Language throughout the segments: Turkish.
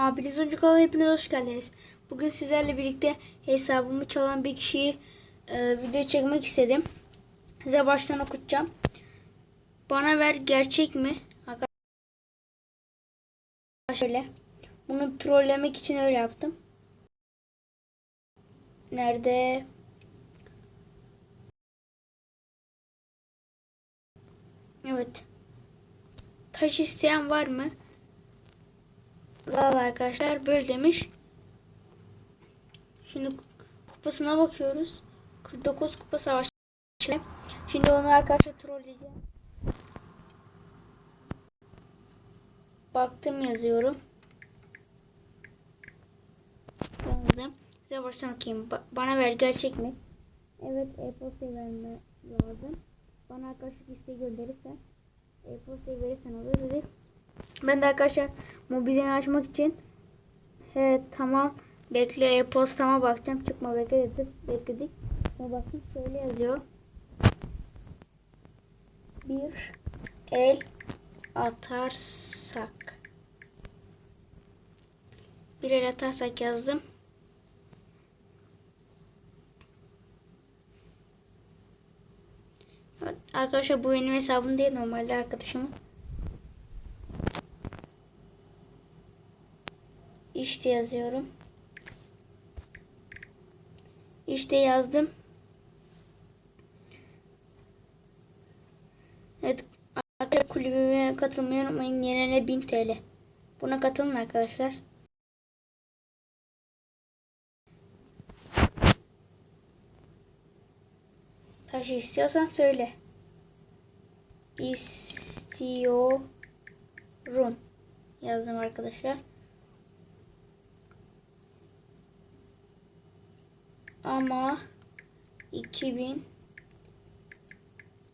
Abiniz Oyuncu kanalına hepiniz hoş geldiniz. Bugün sizlerle birlikte hesabımı çalan bir kişiyi e, video çekmek istedim. Size baştan okutacağım. Bana ver gerçek mi? Şöyle. Bunu trollemek için öyle yaptım. Nerede? Evet. Taş isteyen var mı? Lal arkadaşlar böyle demiş. Şimdi kupasına bakıyoruz. 49 kupa savaşı. Şimdi onu arkadaşlar trolleyeceğim. Baktım yazıyorum. Yazdım. Size baştan okuyayım. Ba- bana ver gerçek mi? Evet e-postayı verme lazım. Bana arkadaşlık isteği gönderirsen e-postayı verirsen olur dedi. Ben de arkadaşlar mobilini açmak için he tamam bekle e-postama bakacağım çıkma bekle dedik bekledik. Sonra bakın şöyle yazıyor. Bir el atarsak bir el atarsak yazdım. Evet, arkadaşlar bu benim hesabım değil normalde arkadaşımın. İşte yazıyorum. İşte yazdım. Evet arkadaşlar kulübüme katılmayı unutmayın. Yenene 1000 TL. Buna katılın arkadaşlar. Taş istiyorsan söyle. İstiyorum. Yazdım arkadaşlar. Ama 2000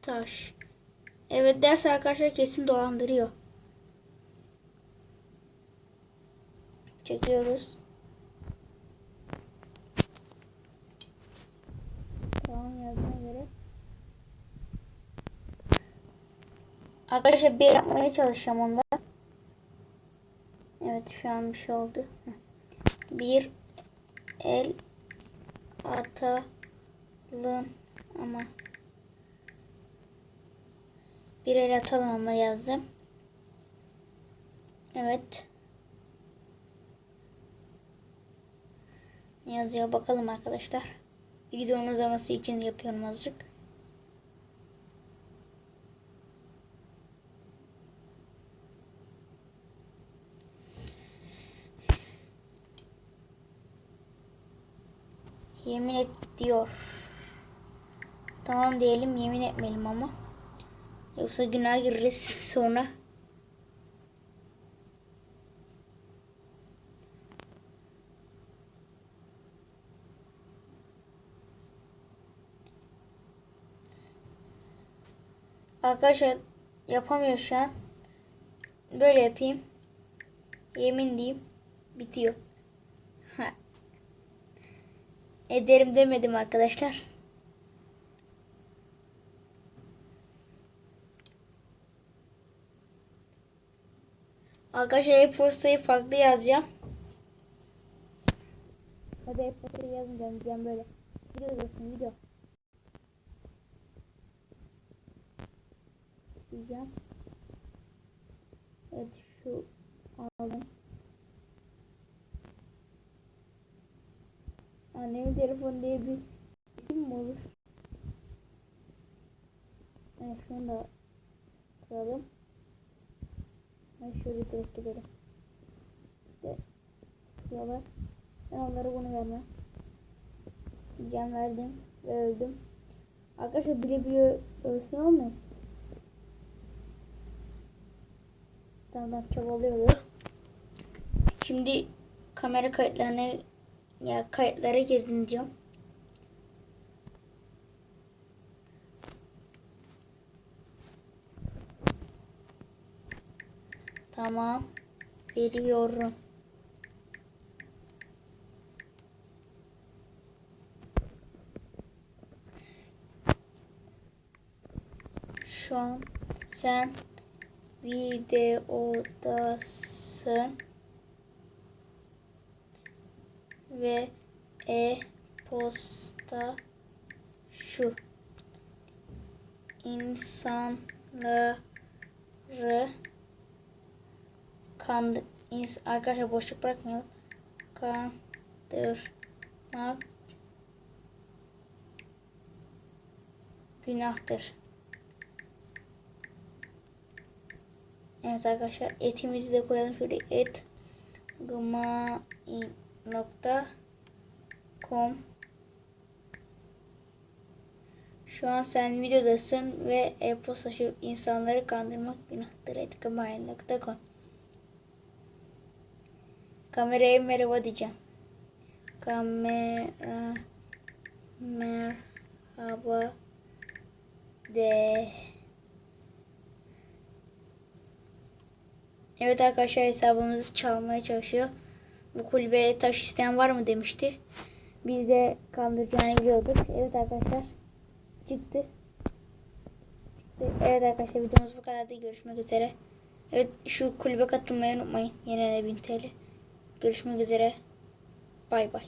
taş. Evet ders arkadaşlar kesin dolandırıyor. Çekiyoruz. Tamam yazdığına göre. Arkadaşlar bir yapmaya çalışacağım onda. Evet şu an bir şey oldu. Bir el atalım ama bir el atalım ama yazdım. Evet. Ne yazıyor bakalım arkadaşlar. Videonun uzaması için yapıyorum azıcık. Yemin et diyor. Tamam diyelim yemin etmeyelim ama. Yoksa günah gireriz sonra. Arkadaşlar yapamıyor şu an. Böyle yapayım. Yemin diyeyim. Bitiyor. Ederim demedim arkadaşlar. Arkadaşlar e-postayı farklı yazacağım. Hadi e-postayı yazmayacağım diyeceğim böyle. Video yazıyorsun video. Diyeceğim. Evet şu aldım. Annemin telefon diye bir isim mi olur? Evet şunu da kıralım. Ben şöyle direkt gidelim. İşte sıkıyorlar. Ben onlara bunu vermem. Can verdim ve öldüm. Arkadaşlar bile bile ölsün olmaz. Tamam çabalıyor. Şimdi kamera kayıtlarına ya kayıtlara girdin diyorum. Tamam. Veriyorum. Şu an sen videodasın. Ve e-posta şu. İnsanları kandı ins arkadaşlar boşluk bırakmayalım. Kandırmak günahtır. Evet arkadaşlar etimizi de koyalım şöyle. Et nokta com Şu an sen videodasın ve e-posta şu insanları kandırmak günahtır. etgmail.com Kameraya merhaba diyeceğim. Kamera merhaba de. Evet arkadaşlar hesabımızı çalmaya çalışıyor. Bu kulübeye taş isteyen var mı demişti. Biz de kandıracağını biliyorduk. Evet arkadaşlar. Çıktı. Çıktı. Evet arkadaşlar videomuz bu kadardı. Görüşmek üzere. Evet şu kulübe katılmayı unutmayın. Yine 1000 TL. Görüşmek üzere. Bay bay.